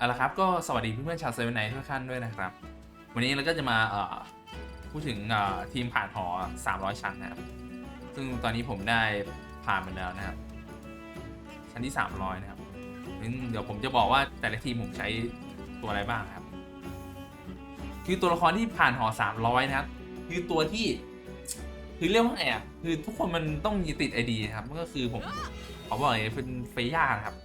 เอาละครับก็สวัสดีเพื่อนๆชาวเซเว่นไนท์ทุกท่านด้วยนะครับ วันนี้เราก็จะมาพูดถึงทีมผ่านหอ 300 ชั้นนะครับ ซึ่งตอนนี้ผมได้ผ่านมาแล้วนะครับ ชั้นที่ 300 นะครับเดี๋ยวผมจะบอกว่าแต่ละทีมผมใช้ตัวอะไรบ้างครับ คือตัวละครที่ผ่านหอ 300 นะครับ คือตัวที่คือเรียกว่าไงอะคือทุกคนมันต้องมีติดไอดีครับก็คือผมขอบอกเลยเป็นเฟย่านะครับ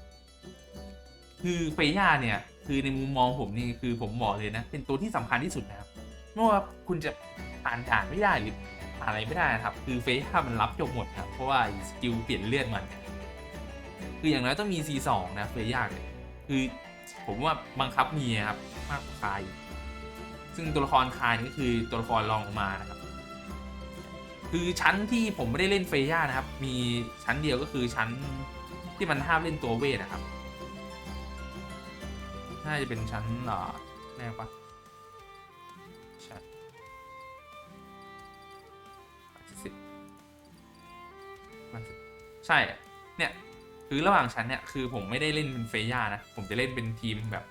คือเฟย่าเนี่ยคือในมุมมองผมนี่คือผมบอกเลยนะ เป็นตัวที่สำคัญที่สุดนะครับไม่ว่าคุณจะผ่านด่านไม่ได้หรือผ่านอะไรไม่ได้นะครับ คือเฟย่ามันรับจบหมดครับเพราะว่าสกิลเปลี่ยนเลือดมัน คืออย่างน้อยต้องมี C2 นะเฟย่าเนี่ยคือผมว่าบังคับมีครับมากกว่าคายซึ่งตัวละครคายนี่ก็คือตัวละครรองลงมานะครับ คือชั้นที่ผมไม่ได้เล่นเฟย่านะครับ มีชั้นเดียวก็คือชั้นที่มันห้ามเล่นตัวเวทนะครับ น่าจะเป็นชั้นอ่อแรกปะใช่สิบใช่เนี่ยคือระหว่างชั้นเนี่ยคือผมไม่ได้เล่นเป็นเฟย่านะ ผมจะเล่นเป็นทีมแบบ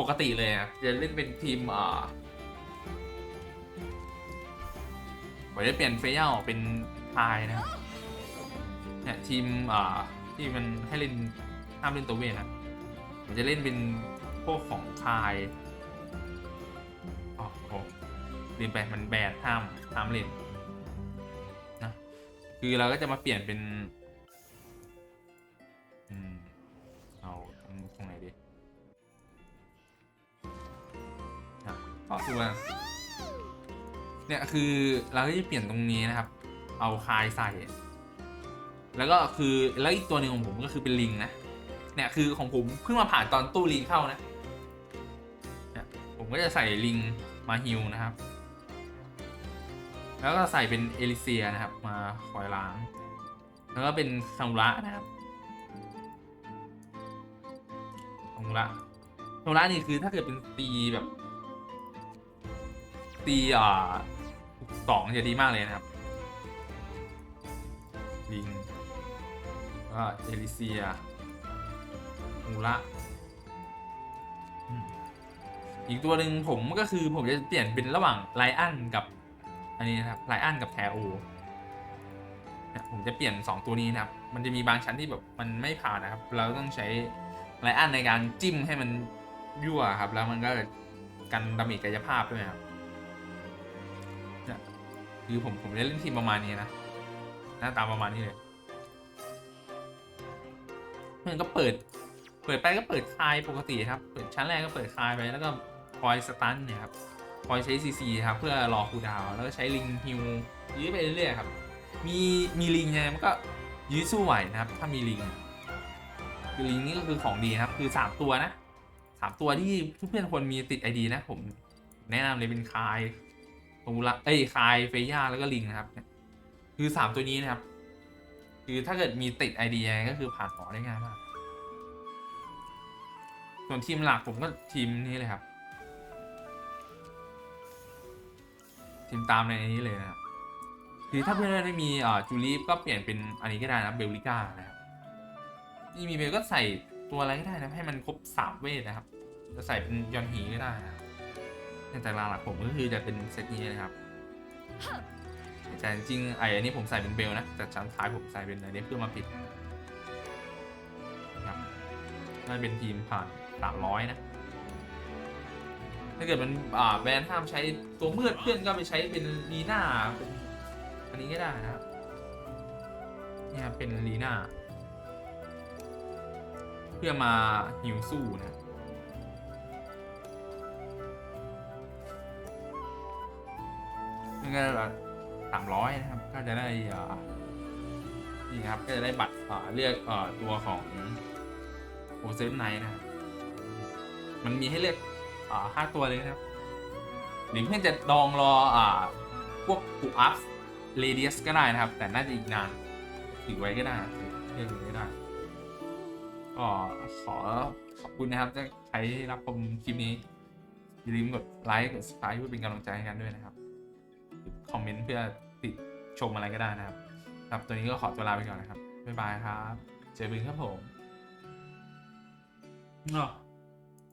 ปกติเลยนะจะเล่นเป็นทีมอ่อผมจะเปลี่ยนเฟย่าออกเป็นพายนะเนี่ยทีมอ่อที่มันให้เล่นห้ามเล่นตัวเวทนะผมจะเล่นเป็น พวกของคายอ๋อโหเรียนไปมันแบนห้ามห้ามเล่นนะคือเราก็จะมาเปลี่ยนเป็นอืมเอาตรงไหนดีนะก็คือว่าเนี่ยคือเราก็จะเปลี่ยนตรงนี้นะครับ เอาคายใส่ แล้วก็คือแล้วอีกตัวหนึ่งของผมก็คือเป็นลิงนะเนี่ยคือของผมเพิ่งมาผ่านตอนตู้ลิงเข้านะ ก็จะใส่ลิงมาฮิวนะครับ แล้วก็ใส่เป็นเอลิเซียนะครับ มาคอยล้าง แล้วก็เป็นซังระนะครับซังระซังระนี่คือถ้าเกิดเป็นตีแบบตีอ่าสองจะดีมากเลยนะครับ ลิงก็เอลิเซียมูระ อีกตัวหนึ่งผมก็คือผมจะเปลี่ยนเป็นระหว่างไลอันกับ อันนี้นะครับไลอันกับแทโอเนี่ยผมจะเปลี่ยน 2 ตัวนี้นะครับ มันจะมีบางชั้นที่แบบมันไม่ผ่านนะครับ เราต้องใช้ไลอันในการจิ้มให้มันยั่วครับ แล้วมันก็กันดาเมจกายภาพด้วยครับเนี่ยคือผมผมจะเล่นทีมประมาณนี้นะหน้าตาประมาณนี้เลยมันก็เปิด เปิดไปก็เปิดคลายปกติครับ เปิดชั้นแรกก็เปิดคลายไปแล้วก็ อยสตันเนี่ยครับคอยใช้ซีซีครับเพื่อรอคูดาวแล้วก็ใช้ลิงฮิวยื้อไปเรื่อยๆครับ มีมีลิงไงมันก็ยื้อสู้ไหวนะครับ ถ้ามีลิงคือลิงนี่ก็คือของดีนะครับ คือสามตัวนะสามตัวที่เพื่อนๆควรมีติดไอดีนะ ผมแนะนำเลยเป็นคายตูละเอ้ยคายเฟย่าแล้วก็ลิงนะครับ คือสามตัวนี้นะครับ คือถ้าเกิดมีติดไอเดียก็คือผ่านหอได้ง่ายมาก ส่วนทีมหลักผมก็ทีมนี้เลยครับ ทีมตามในนี้เลยนะครับคือถ้าเพื่อนๆไม่มีอ่าจูลีฟก็เปลี่ยนเป็นอันนี้ก็ได้นะเบลลิก้านะครับที่มีเบลก็ใส่ตัวอะไรก็ได้นะให้มันครบสามเวทนะครับ จะใส่เป็นยอนฮีก็ได้นะครับแต่หลักผมก็คือจะเป็นเซตนี้นะครับแต่จริงๆไอ้อันนี้ผมใส่เป็นเบลนะแต่ชั้นท้ายผมใส่เป็นอันนี้เพื่อมาปิดนะครับน่าจะเป็นทีมผ่านสามร้อยนะ ถ้าเกิดมันอ่าแบรนด์ห้ามใช้ตัวมืดเพื่อนก็ไปใช้เป็นลีน่าเป็นอันนี้ก็ได้นะครับเนี่ยเป็นลีน่าเพื่อมาหิวสู้นะครับนี่ก็สามร้อยนะครับ ก็จะได้อ่านี่ครับก็จะได้บัตรเลือกตัวของโอเซนไนนะครับมันมีให้เลือก อ่าห้าตัวเลยนะครับหรือเพื่อนจะลองรออ่าพวกปูอัพเรเดียสก็ได้นะครับ แต่น่าจะอีกนานถือไว้ก็ได้เลือกไว้ก็ได้ก็ขอขอบคุณนะครับที่ใครที่รับชมคลิปนี้อย่าลืมกดไลค์กด subscribe เพื่อเป็นกำลังใจให้กันด้วยนะครับคอมเมนต์เพื่อติดชมอะไรก็ได้นะครับ ครับตัวนี้ก็ขอตัวลาไปก่อนนะครับบ๊ายบายครับ เจอกันครับผมอ้อ